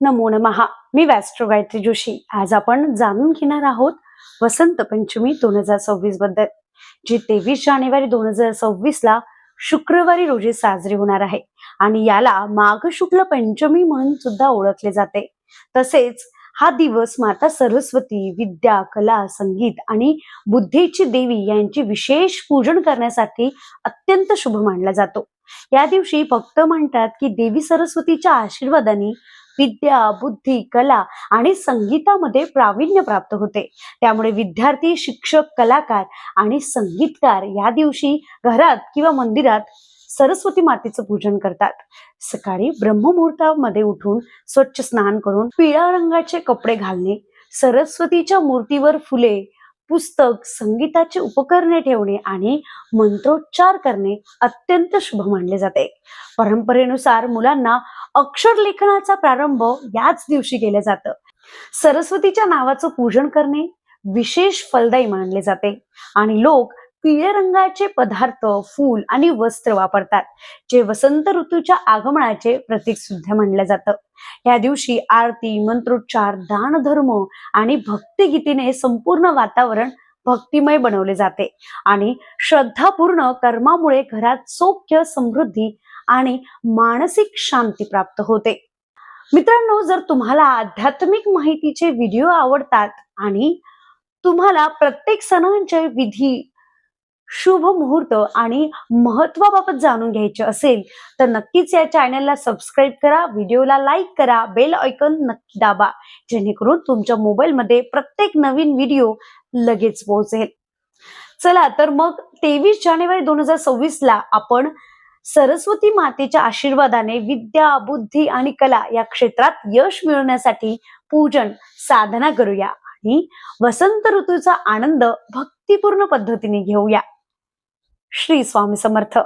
नमो नमहा मी वॅस्ट्रो गायत्री जोशी आज आपण जाणून घेणार आहोत वसंत पंचमी दोन हजार सव्वीसबद्दल जी तेवीस जानेवारी दोन हजार सव्वीस ला शुक्रवारी रोजी साजरी होणार आहे. आणि याला माघ शुक्ल पंचमी म्हणून सुद्धा ओळखले जाते. तसेच हा दिवस माता सरस्वती विद्या कला संगीत आणि बुद्धीची देवी यांची विशेष पूजन करण्यासाठी अत्यंत शुभ मानला जातो. या दिवशी भक्त म्हणतात की देवी सरस्वतीच्या आशीर्वादाने विद्या बुद्धी कला आणि संगीतामध्ये प्रावीण्य प्राप्त होते. त्यामुळे विद्यार्थी शिक्षक कलाकार आणि संगीतकार या दिवशी घरात किंवा मंदिरात सरस्वती मातेचं पूजन करतात. सकाळी ब्रह्ममुहूर्तामध्ये उठून स्वच्छ स्नान करून पिळ्या रंगाचे कपडे घालणे सरस्वतीच्या मूर्तीवर फुले पुस्तक संगीताची उपकरणे ठेवणे आणि मंत्रोच्चार करणे अत्यंत शुभ मानले जाते. परंपरेनुसार मुलांना अक्षर लेखनाचा प्रारंभ याच दिवशी केलं जातं. सरस्वतीच्या नावाचं पूजन करणे विशेष फलदायी मानले जाते. आणि लोक पिवळ्या रंगाचे पदार्थ फूल आणि वस्त्र वापरतात जे वसंत ऋतूच्या आगमनाचे प्रतीक सुद्धा मानलं जातं. या दिवशी आरती मंत्रोच्चार दान धर्म आणि भक्तिगीतीने संपूर्ण वातावरण भक्तिमय बनवले जाते. आणि श्रद्धापूर्ण कर्मामुळे घरात सौख्य समृद्धी आणि मानसिक शांती प्राप्त होते. मित्रांनो जर तुम्हाला आध्यात्मिक माहितीचे व्हिडिओ आवडतात आणि तुम्हाला प्रत्येक सणांचे विधी शुभ मुहूर्त आणि महत्वाबाबत जाणून घ्यायचे असेल तर नक्कीच या चॅनलला सबस्क्राईब करा व्हिडिओला लाईक करा बेल ऐकन नक्की दाबा जेणेकरून तुमच्या मोबाईलमध्ये प्रत्येक नवीन व्हिडिओ लगेच पोहोचेल. चला तर मग तेवीस जानेवारी दोन हजार सव्वीस ला आपण सरस्वती मातेच्या आशीर्वादाने विद्या बुद्धी आणि कला या क्षेत्रात यश मिळवण्यासाठी पूजन साधना करूया आणि वसंत ऋतूचा आनंद भक्तिपूर्ण पद्धतीने घेऊया. श्री स्वामी समर्थ.